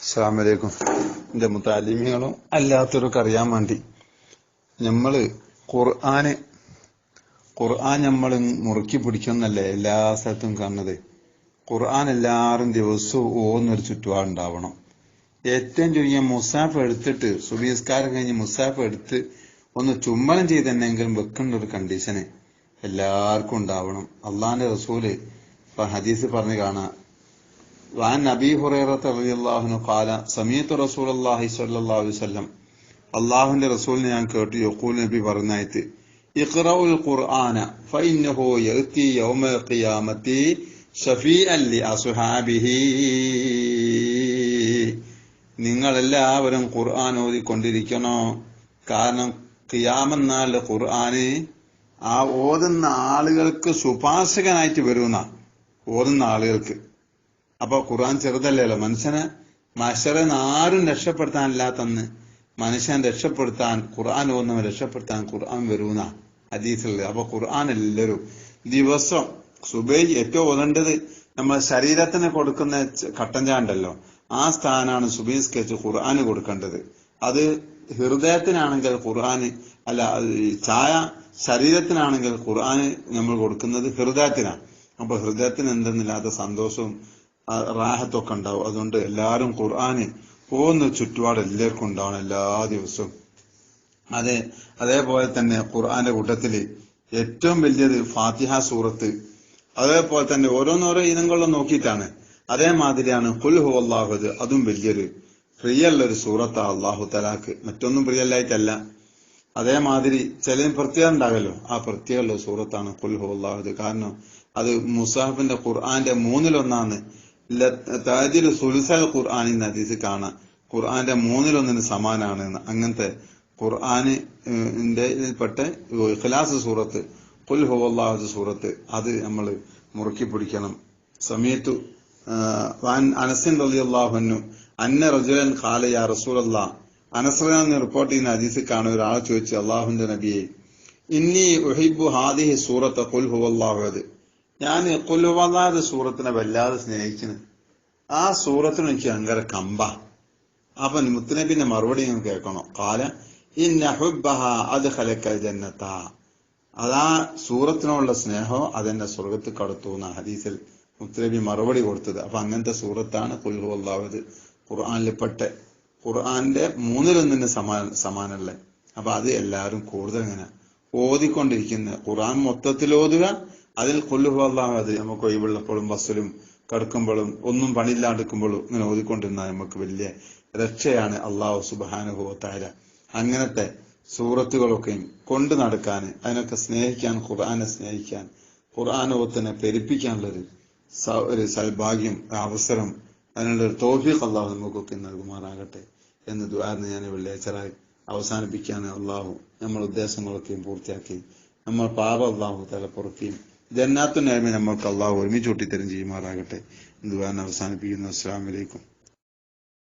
അസ്സാം വലൈക്കും എന്റെ മുത്താലിമികളും അല്ലാത്തവരൊക്കെ അറിയാൻ വേണ്ടി നമ്മൾ ഖുർആന് ഖുർആൻ നമ്മൾ മുറുക്കി പിടിക്കുന്നല്ലേ എല്ലാ സ്ഥലത്തും കാണുന്നത്? ഖുർആൻ എല്ലാവരും ദിവസവും ഓന്നൊരു ചുറ്റുപാടുണ്ടാവണം ഏറ്റവും ചുരുങ്ങിയ മുസാഫ് എടുത്തിട്ട് സുബീസ്കാരം കഴിഞ്ഞ് മുസാഫ് എടുത്ത് ഒന്ന് ചുമ്മലം ചെയ്തെന്നെങ്കിലും വെക്കേണ്ട ഒരു കണ്ടീഷന് എല്ലാവർക്കും ഉണ്ടാവണം. അള്ളാന്റെ റസൂൽ ഹദീസ് പറഞ്ഞു കാണാം وعن أبي هريرة رضي الله عنه قال سمعت رسول الله صلى الله عليه وسلم അള്ളാഹുവിന്റെ റസൂലിനെ ഞാൻ കേട്ടു യക്കൂൽ നബി പറഞ്ഞായിട്ട് ഇഖ്റഉൽ ഖുർആന ഫഇന്നഹു യഅതി യൗമൽ ഖിയാമത്തി ഷഫീഅൻ ലി അസ്ഹാബിഹി നിങ്ങൾ എല്ലാവരും ഖുർആൻ ഓതിക്കൊണ്ടിരിക്കണോ കാരണം ഖിയാമെന്നാല് ഖുർആന് ആ ഓതുന്ന ആളുകൾക്ക് ശുപാർശകനായിട്ട് വരുന്ന ഓതുന്ന ആളുകൾക്ക് അപ്പൊ ഖുർആൻ ചെറുതല്ലല്ലോ. മനുഷ്യനെ മനുഷ്യരെ ആരും രക്ഷപ്പെടുത്താനില്ലാത്തന്ന് മനുഷ്യൻ രക്ഷപ്പെടുത്താൻ ഖുർആൻ ഓന്നവൻ രക്ഷപ്പെടുത്താൻ ഖുർആൻ വരുന്ന ഹദീസിൽ അപ്പൊ ഖുർആൻ എല്ലാവരും ദിവസം സുബൈ ഏറ്റവും ഓതേണ്ടത് നമ്മൾ ശരീരത്തിന് കൊടുക്കുന്ന കട്ടൻ ചാണ്ടല്ലോ ആ സ്ഥാനാണ് സുബൈ സ്കെച്ച് ഖുർആൻ കൊടുക്കേണ്ടത്. അത് ഹൃദയത്തിനാണെങ്കിൽ ഖുർആന് അല്ല ചായ ശരീരത്തിനാണെങ്കിൽ ഖുർആന് നമ്മൾ കൊടുക്കുന്നത് ഹൃദയത്തിനാണ് അപ്പൊ ഹൃദയത്തിന് എന്തെന്നില്ലാത്ത സന്തോഷവും റാഹത്തൊക്കെ ഉണ്ടാവും. അതുകൊണ്ട് എല്ലാവരും ഖുർആന് പോകുന്ന ചുറ്റുപാട് എല്ലാവർക്കും ഉണ്ടാവണം എല്ലാ ദിവസവും. അതെ അതേപോലെ തന്നെ ഖുർആന്റെ കൂട്ടത്തിൽ ഏറ്റവും വലിയത് ഫാത്തിഹ സൂറത്ത്. അതേപോലെ തന്നെ ഓരോന്നോരോ ഇനങ്ങളിലും നോക്കിയിട്ടാണ്. അതേമാതിരിയാണ് കുൽ ഹു അള്ളാഹുദ് അതും വലിയൊരു പ്രിയല്ല ഒരു സൂറത്താ അള്ളാഹു തലാക്ക് മറ്റൊന്നും പ്രിയല്ലായിട്ടല്ല. അതേമാതിരി ചില പ്രത്യേകം ഉണ്ടാകല്ലോ. ആ പ്രത്യേകമുള്ള സൂറത്താണ് കുൽ ഹു അള്ളാഹുദ് കാരണം അത് മുസാഹിബിന്റെ ഖുർആന്റെ മൂന്നിലൊന്നാണ്. താജിൽ സുൽസൽ ഖുർആാനിൽ നിന്ന് ഹദീസ് കാണാം ഖുർആന്റെ മൂന്നിലൊന്നിന് സമാനാണ് അങ്ങനത്തെ ഖുർആാനിന്റെ പെട്ട ഇഖ്ലാസ് സൂറത്ത് കുൽ ഹുവല്ലാഹു സൂറത്ത് അത് നമ്മൾ മുറുക്കി പിടിക്കണം. സമയത്തു അനസിൻ റളിയല്ലാഹുന്നു അന്ന റജുലൻ ഖാലയ റസൂൽ റസൂലല്ലാ അനസ്രാന്ന് റിപ്പോർട്ട് ചെയ്യുന്ന ഹദീസിൽ കാണുന്ന ഒരാളെ ചോദിച്ചു അള്ളാഹുന്റെ നബിയെ ഇന്നി ഉഹിബു ഹാദിഹി സൂറത്ത് കുൽ ഹുവല്ലാഹു അത്. ഞാൻ കൊല്ലുവാതാര സൂറത്തിനെ വല്ലാതെ സ്നേഹിക്കുന്നു ആ സൂറത്തിന് എനിക്ക് ഭയങ്കര കമ്പ. അപ്പൊ മുത്തുനബിന്റെ മറുപടി ഞാൻ കേൾക്കണോ. കാല ജന്നത്ത. അതാ സൂറത്തിനോടുള്ള സ്നേഹം അതെന്നെ സ്വർഗത്ത് കടത്തു എന്ന ഹദീസിൽ മുത്തുനബി മറുപടി കൊടുത്തത്. അപ്പൊ അങ്ങനത്തെ സൂറത്താണ് കുൽഹു ഖുർആാനിൽ പെട്ട്. ഖുർആാന്റെ മൂന്നിലൊന്നിന് സമാന സമാനല്ലേ? അപ്പൊ അത് എല്ലാവരും കൂടുതൽ ഇങ്ങനെ ഓതിക്കൊണ്ടിരിക്കുന്നത് ഖുർആൻ മൊത്തത്തിൽ ഓതുക അതിൽ അത് നമുക്ക് ഒഴിവുള്ളപ്പോഴും ബസ്സിലും കടക്കുമ്പോഴും ഒന്നും പണിയില്ലാണ്ടിരിക്കുമ്പോഴും ഇങ്ങനെ ഓതിക്കൊണ്ടിരുന്നാൽ നമുക്ക് വലിയ രക്ഷയാണ് അള്ളാഹു സുബാനുഭവത്തായ അങ്ങനത്തെ സൂറത്തുകളൊക്കെയും കൊണ്ടു നടക്കാൻ അതിനൊക്കെ സ്നേഹിക്കാൻ ഖുർആാനെ സ്നേഹിക്കാൻ ഖുർആാനോത്തിനെ പെരുപ്പിക്കാനുള്ളൊരു ഒരു സൽഭാഗ്യം അവസരം അതിനുള്ള ഒരു തോഫീഖ് അള്ളാഹു നമുക്കൊക്കെ നൽകുമാറാകട്ടെ എന്ന് ദ്വാരന്ന് ഞാൻ വെള്ളിയാഴ്ചറായി അവസാനിപ്പിക്കാൻ അള്ളാഹു നമ്മുടെ ഉദ്ദേശങ്ങളൊക്കെയും പൂർത്തിയാക്കി നമ്മൾ പാപ അള്ളാഹു തലപ്പുറത്തെയും ജന്നാത്തു നേമി നമ്മൾക്ക് അള്ളാഹു ഒരുമിച്ച് ഒട്ടിത്തരം ചെയ്യുമാറാകട്ടെ. എന്ന് അവസാനിപ്പിക്കുന്നു അസ്സാം വലൈക്കും